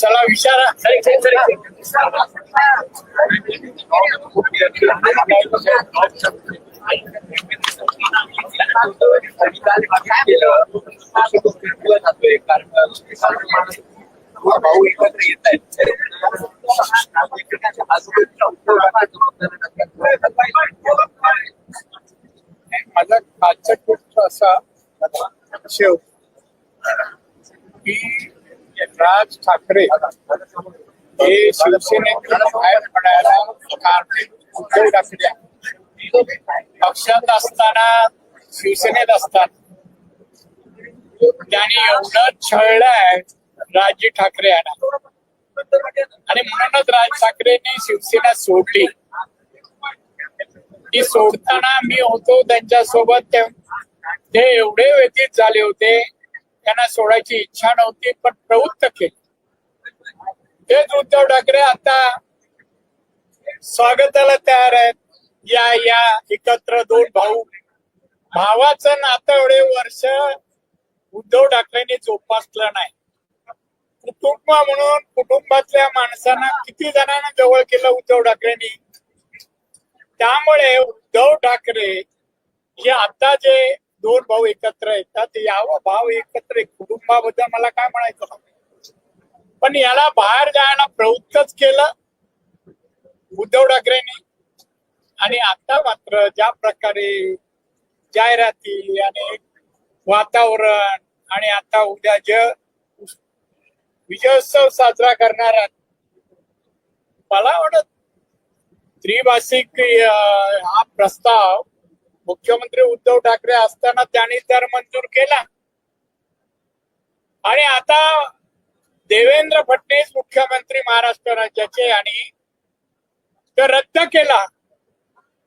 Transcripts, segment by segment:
चला विचारा. भाऊ एकत्र येत माझा आजचा गोष्ट असा शेव की राज ठाकरे हे शिवसेनेतून बाहेर पडायला कार्तिक उद्धव ठाकरे पक्षात असताना शिवसेनेत असताना त्यांनी एवढं छळलंय राज ठाकरे यांना. आणि म्हणूनच राज ठाकरेंनी शिवसेना सोडली. ती सोडताना मी होतो त्यांच्यासोबत ते एवढे व्यतीत झाले होते. त्यांना सोडायची इच्छा नव्हती पण प्रवृत्त केली. तेच उद्धव ठाकरे आता स्वागताला तयार आहेत. या या एकत्र दोन भाऊ. भावाचं नातं एवढे वर्ष उद्धव ठाकरेंनी जोपासलं नाही. कुटुंब म्हणून कुटुंबातल्या माणसांना किती जणांना जवळ केलं उद्धव ठाकरेंनी? त्यामुळे उद्धव ठाकरे हे आता जे दोन भाऊ एकत्र येतात यावं भाव एकत्र कुटुंबाबद्दल मला काय म्हणायचं पण याला बाहेर जायला प्रवृत्तच केलं उद्धव ठाकरेंनी. आणि आता मात्र ज्या प्रकारे जाहिराती आणि वातावरण आणि आता उद्या जे विजयोत्सव साजरा करणार मला वाटत त्रिभाषिक हा प्रस्ताव मुख्यमंत्री उद्धव ठाकरे असताना त्यांनी तर मंजूर केला. आणि आता देवेंद्र फडणवीस मुख्यमंत्री महाराष्ट्र राज्याचे आणि तो रद्द केला.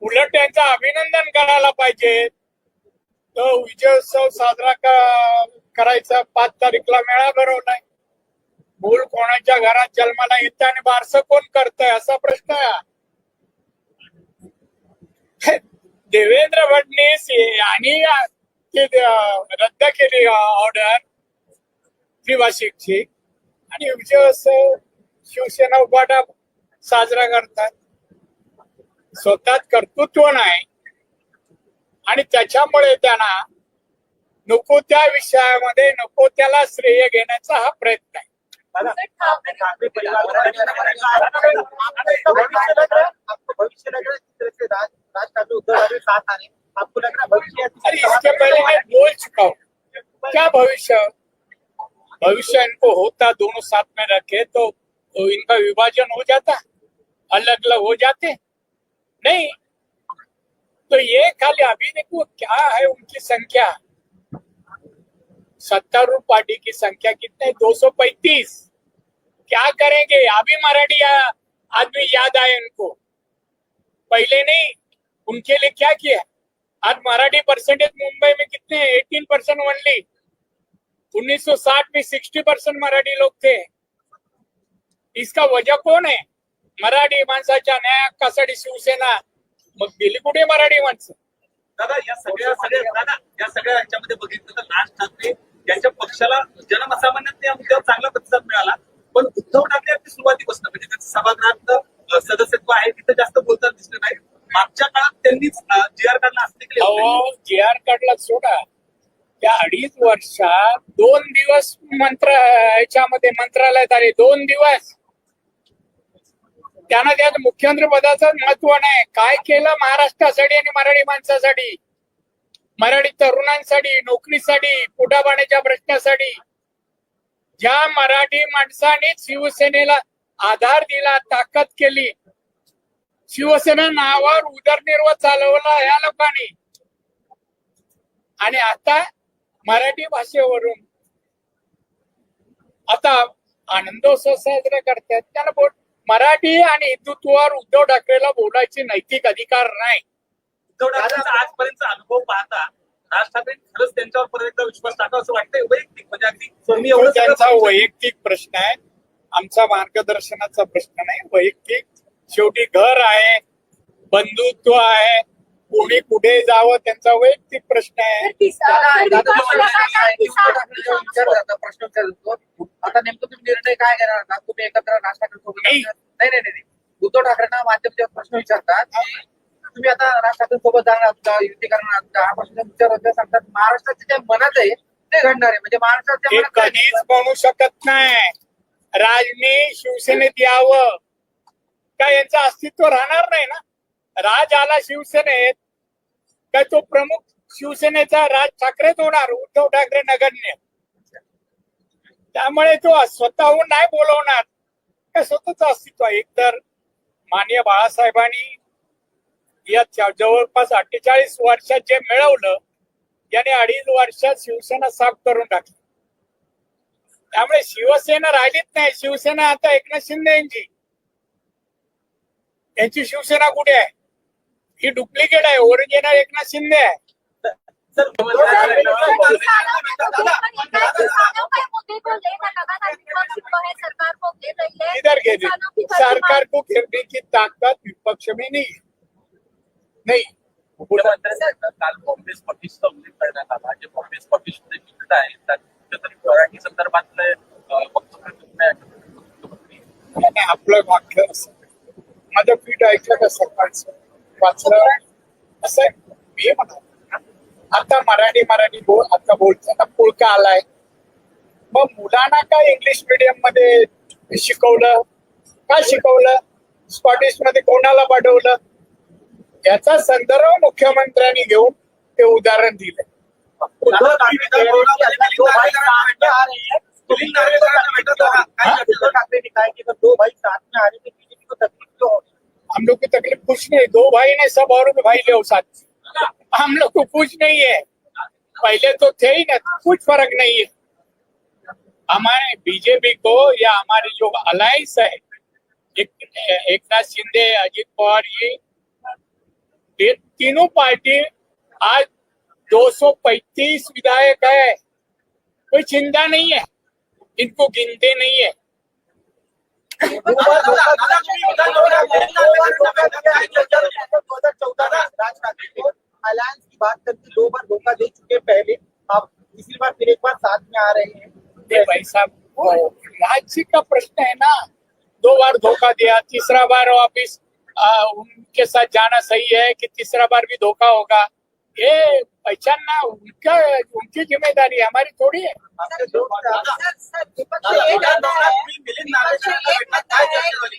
उलट त्यांचं अभिनंदन करायला पाहिजे. तो विजयोत्सव साजरा करायचा पाच तारीखला मेळा भरवलाय. मूल कोणाच्या घरात जन्माला येत आणि बारसं कोण करतय असा प्रश्न आहे. देवेंद्र फडणवीस यांनी रद्द केली ऑर्डर त्रिभाषिकची आणि विजयोत्सव शिवसेना उपाटा साजरा करतात स्वतः कर्तृत्व नाही आणि त्याच्यामुळे त्यांना नको त्या विषयामध्ये नको त्याला श्रेय घेण्याचा हा प्रयत्न आहे. राज ठाकरे उद्धव ठाकरे साथ आने आपको लग रहा भविष्य अरे इसके पहले मैं बोल चुका हूँ। क्या भविष्य? भविष्य इनको होता दोनों साथ में रखे तो, तो इनका विभाजन हो जाता? अलग अलग हो जाते? नहीं। तो ये खाली अभी देखो क्या है उनकी संख्या? सत्तारूढ़ पार्टी की संख्या कितने? दो सौ पैंतीस। क्या करेंगे? अभी मराठी आदमी याद आए उनको। पहले नहीं, उनके लिए क्या किया? आज मराठी परसेंटेज मुंबई में कितने एटीन परसेंट ओनली 1960 में 60 परसेंट मराठी लोग थे। इसका वजह कौन आहे मराठी माणसाच्या न्याय हक्कासाठी शिवसेना, मग गेली कुठे मराठी माणसं? दादा, या सगळ्या सगळ्या दादा, या सगळ्या यांच्यामध्ये बघितलं तर राज ठाकरे त्यांच्या पक्षाला जनसामान्यात या मुद्द्यावर चांगला प्रतिसाद मिळाला. पण उद्धव ठाकरे अगदी सुरुवातीपासून म्हणजे त्यांचं सभागृहात सदस्यत्व आहे तिथं जास्त बोलताना दिसलं नाही. मागच्या काळात त्यांनीच जी आर कार्डला असते की अहो जी आर कार्डला सोडा. त्या अडीच वर्षात दोन दिवस मंत्र याच्यामध्ये मंत्रालयात आले. दोन दिवस. त्यांना त्यात मुख्यमंत्री पदाचं महत्त्व नाही. काय केलं महाराष्ट्रासाठी आणि मराठी माणसासाठी? मराठी तरुणांसाठी नोकरीसाठी पोटापाण्याच्या प्रश्नासाठी ज्या मराठी माणसाने शिवसेनेला आधार दिला ताकद केली शिवसेना नावावर उदरनिर्वाह चालवला या लोकांनी. आणि आता मराठी भाषेवरून आता आनंदोत्सव साजरा करतात. त्यांना मराठी आणि हिंदुत्वावर उद्धव ठाकरेला बोलायचे नैतिक अधिकार नाही. उद्धव ठाकरेंचा आजपर्यंतचा अनुभव पाहता राज ठाकरे खरंच त्यांच्यावर परत एकदा विश्वास टाकावा असं वाटतंय वैयक्तिक म्हणजे अगदी एवढं त्यांचा वैयक्तिक प्रश्न आहे. आमचा मार्गदर्शनाचा प्रश्न नाही वैयक्तिक. शेवटी घर आहे बंधुत्व आहे कोणी कुठे जावं त्यांचा वैयक्तिक प्रश्न आहे. प्रश्न विचारतो आता नेमकं तुम्ही निर्णय काय घेणार तुम्ही एकत्र राज ठाकरे सोबत नाही. नाही नाही नाही. उद्धव ठाकरेंना माध्यम जेव्हा प्रश्न विचारतात. तुम्ही आता राज ठाकरे सोबत जाणार आहात का? युती करणार आहात का? हा प्रश्न विचारत ते सांगतात. महाराष्ट्राच्या जे मनात आहे ते घडणार आहे. म्हणजे महाराष्ट्राच्या ते मनात काय कधीच म्हणू शकत नाही. राजने शिवसेनेत यावं. का यांचं अस्तित्व राहणार नाही ना? राज आला शिवसेनेत. काय तो प्रमुख शिवसेनेचा राज ठाकरेच होणार उद्धव ठाकरे नगण्य? त्यामुळे तो स्वतःहून नाही बोलवणार. काय स्वतःच अस्तित्व आहे. एकतर मान्य बाळासाहेबांनी या जवळपास अठ्ठेचाळीस वर्षात जे मिळवलं याने अडीच वर्षात शिवसेना साफ करून टाकली. त्यामुळे शिवसेना राहिलीच नाही. शिवसेना आता एकनाथ शिंदे यांची. यांची शिवसेना कुठे आहे? ही डुप्लिकेट आहे. ओरिजिनल एकनाथ शिंदे आहे. सर इधर के सरकार को घेरने की ताकत विपक्ष में नहीं है। नहीं. काल काँग्रेस पक्षीचा उल्लेख करण्यात आला जे काँग्रेस तिकीट आहे. कुठेतरी मराठी संदर्भातलं आपलं वाक्य असं माझं पीठ ऐकलं का सकाळचं? वाचलं? असं. मी म्हणा आता मराठी मराठी बोल आता बोलताना पुळका आलाय. मग मुलांना काय इंग्लिश मिडियममध्ये शिकवलं? काय शिकवलं? स्कॉटिशमध्ये कोणाला पाठवलं? याचा संदर्भ मुख्यमंत्र्यांनी घेऊन ते उदाहरण दिलं दो भाई दो भाई हम लोग की तकलीफ कुछ नहीं दो भाई ने सब और भी भाई ले साथ हम लोग को कुछ नहीं है पहले तो थे ही ना कुछ फर्क नहीं है हमारे बीजेपी को या हमारी जो अलायंस है एक नाथ शिंदे अजित पवार ये तीनों पार्टी आज 235 विधायक है। कोई चिंता नहीं है। इनको गिनते नहीं है। अलायंस की बात करके दो बार धोखा दे चुके पहले। आप तीसरी बार फिर एक बार साथ में आ रहे हैं। भाई साहब राज्य का प्रश्न है ना। दो बार धोखा दिया तीसरा बार वापिस आ, उनके साथ जाना सही है कि तीसरा बार भी धोखा होगा। ये पहचानना उनका उनकी ज़िम्मेदारी है हमारी थोड़ी है। आपके दो मिलिंद नार्वेकरांना भेटला. काय चर्चा झाली?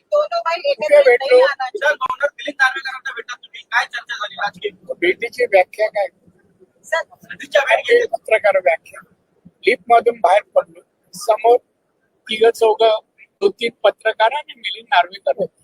कुठे भेटलो सर, गव्हर्नर मिलिंद नार्वेकरांना भेटला तुम्ही काय चर्चा झाली राजकीय भेटीची व्याख्या काय? पत्रकार व्याख्या. लिप मधून बाहेर पडलो. समोर तिघ चौघ दोन तीन पत्रकार आणि मिलिंद नार्वेकर होते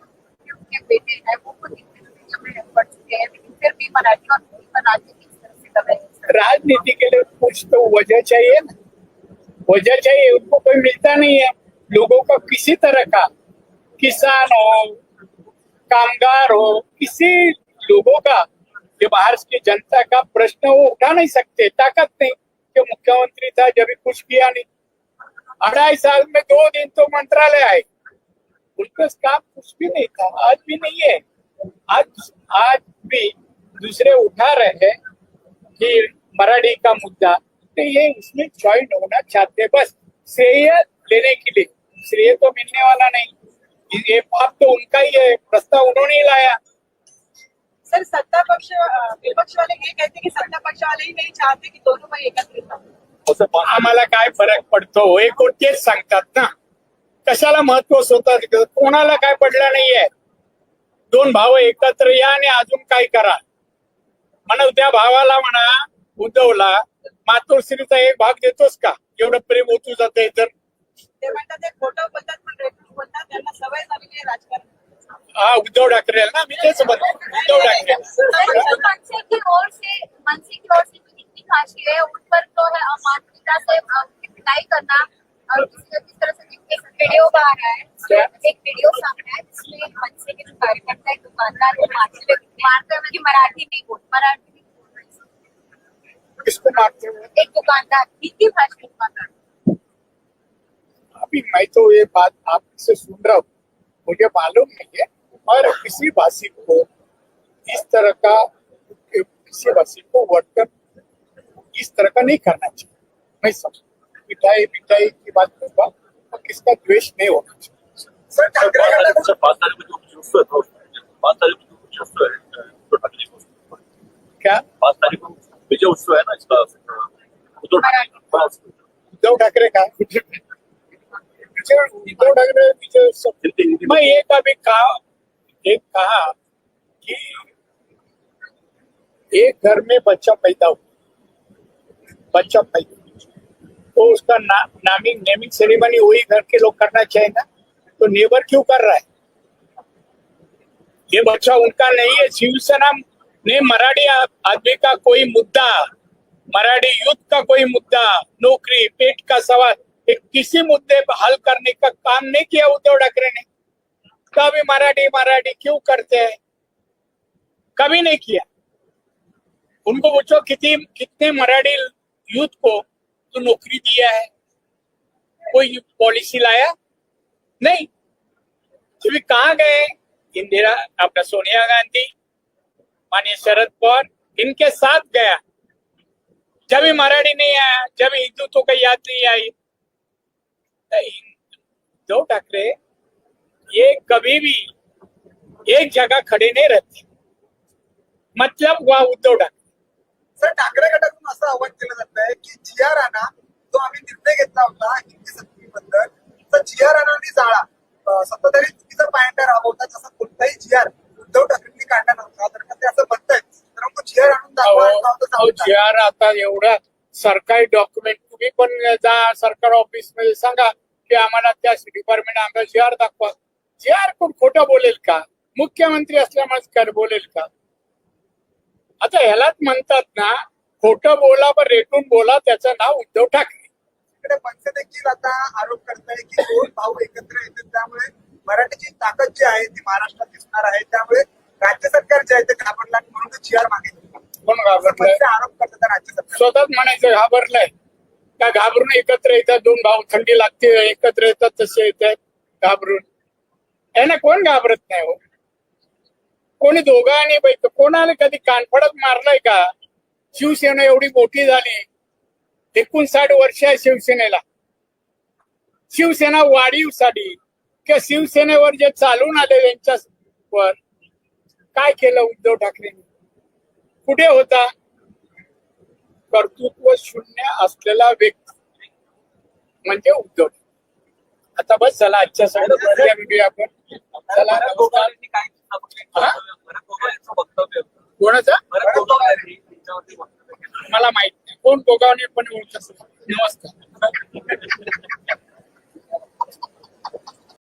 के बेटे हैं वो खुद इंग्लिश पढ़ चुके हैं लेकिन फिर भी मराठी और राजनीति इस तरह से कर रहे हैं राजनीति के लिए कुछ तो वजह चाहिए ना। वजह चाहिए उनको कोई मिलता नहीं है। लोगों का किसी तरह का किसान हो कामगार हो किसी लोगों का जो बाहर की जनता का प्रश्न वो उठा नहीं सकते ताकत नहीं कि मुख्यमंत्री था जब कुछ किया नहीं। अढ़ाई साल में दो दिन तो मंत्रालय आए। उनका काम कुछ भी नहीं था आज भी नहीं है। आज आज भी दूसरे उठा रहे हैं कि मराठी का मुद्दा तो ये उसमें ज्वाइन होना चाहते बस श्रेय लेने के लिए श्रेय तो मिलने वाला नहीं। ये पाप तो उनका ही है प्रस्ताव उन्होंने ही लाया। सर सत्ता पक्ष विपक्ष वाले ये कहते हैं कि सत्ता पक्ष वाले ही नहीं चाहते कि दोनों भाई एकत्रित हों। आम्हाला काय फरक पडतो एक तेच सांगतात ना। कशाला महत्त्व स्वतः कोणाला काय पडलं नाहीये? दोन भाव एकत्र या आणि अजून काय करा. म्हणा त्या भावाला म्हणा उद्धवला मातोश्रीचा एक भाग देतोस का? एवढं प्रेम ओतू जाते तर. ते म्हणतात ते खोटं बोलतात पण रेटून बोलतात त्यांना सवय झालेली आहे राजकारण. हा उद्धव ठाकरे ना? मी तेच म्हणतो उद्धव ठाकरे. की ओर से मनसे की ओर से जो जितनी खासी उन पर मानसिकता से पिटाई करना और किस किस तरह से एक वीडियो आ रहा है। एक वीडियो सामने जिसमें मनसे के जो कार्यकर्ता है दुकानदार को मारते हुए मारते हुए मराठी नहीं बोल मराठी नहीं बोल रहे किसको मारते हुए? एक दुकानदार हिंदी भाषी दुकानदार। अभी मैं तो ये बात आपसे सुन रहा हूँ। मुझे मालूम नहीं है और किसी भाषी को इस तरह का किसी भाषी को वर्कर इस तरह का नहीं करना चाहिए। मैं समझ मिठाई मिठाई की बात करूंगा और किसका द्वेष नहीं होना चाहिए? सर ठाकरे गटात सर पाच तारीख असतोय तो पाच तारीख विजय उत्सव आहे तो ठाकरे क्या? पाच तारीख विजय उत्सव आहे ना इसका उद्धव ठाकरे बस. उद्धव ठाकरे का। विजय उद्धव ठाकरे विजय सब। हिंदी हिंदी मैं एक अभी कहा एक कहा कि एक घर में बच्चा पैदा हुआ। बच्चा पैदा तो उसका ना, नामिंग नेमिंग सेरेमनी वही घर के लोग करना चाहिए ना तो नेबर क्यों कर रहा है? ये बच्चा उनका नहीं है शिवसेना ने मराठी आदमी का कोई मुद्दा मराठी युद्ध का कोई मुद्दा नौकरी पेट का सवाल एक किसी मुद्दे पर हल करने का काम नहीं किया उद्धव ठाकरे ने। कभी मराठी मराठी क्यों करते हैं? कभी नहीं किया। उनको पूछो कितनी कितने मराठी यूथ को तो नौकरी दिया है। कोई पॉलिसी लाया? नहीं। तो भी कहाँ गए? इंदिरा अपना सोनिया गांधी, माननीय शरद पवार, इनके साथ गया। जब भी मराठी नहीं आया, जब हिंदुत्व का याद नहीं आई। तो उद्धव ठाकरे, ये कभी भी एक जगह खड़े नहीं रहते। मतलब हुआ उद्धव ठाकरे। सर ठाकरे गटातून असं आवाहन केलं जात आहे की जी आर राणा जो आम्ही निर्णय घेतला होता हिंदी सक्तीबद्दल तर जी आर राणांनी जाळा सत्ताधारी चुकीचा पायंडा राबवतात जसा कोणताही जी आर उद्धव ठाकरेंनी काढला नव्हता तर ते असं म्हणतायत? परंतु जी आर आणून दाखवा आता एवढा सरकारी डॉक्युमेंट तुम्ही पण जा सरकार ऑफिसमध्ये सांगा की आम्हाला त्या डिपार्टमेंट आम्हाला जी आर दाखवा. जी आर कोण खोटं बोलेल का? मुख्यमंत्री असल्यामुळेच कर बोलेल का? आता ह्यालाच म्हणतात ना खोटं बोला पण रेटून बोला त्याचं नाव उद्धव ठाकरे. मनसे देखील आता आरोप करताय की दोन भाऊ एकत्र येतात त्यामुळे मराठीची ताकद जी आहे ती महाराष्ट्रात दिसणार आहे. त्यामुळे राज्य सरकार जे आहे ते घाबरला आणि म्हणून आर मागितली. कोण घाबरलंय? आरोप करतात राज्य सरकार. स्वतःच म्हणायचं घाबरलंय. का घाबरून एकत्र येतात दोन भाऊ थंडी लागते एकत्र येतात तसे येतात घाबरून. यांना कोण घाबरत नाही हो? कोणी दोघांनी बैठ कोणाला कधी कानफडत मारलाय का? शिवसेना एवढी मोठी झाली. एकोणसाठ वर्ष आहे शिवसेनेला. शिवसेना वाढीवसाठी किंवा शिवसेनेवर जे चालून आले यांच्यावर काय केलं उद्धव ठाकरेंनी? कुठे होता? कर्तृत्व शून्य असलेला व्यक्ती म्हणजे उद्धव आता बस चला आजच्या सगळं आपण चला कोणाचा? मला माहीत नाही. कोण गोगावने पण ओळखत नमस्कार.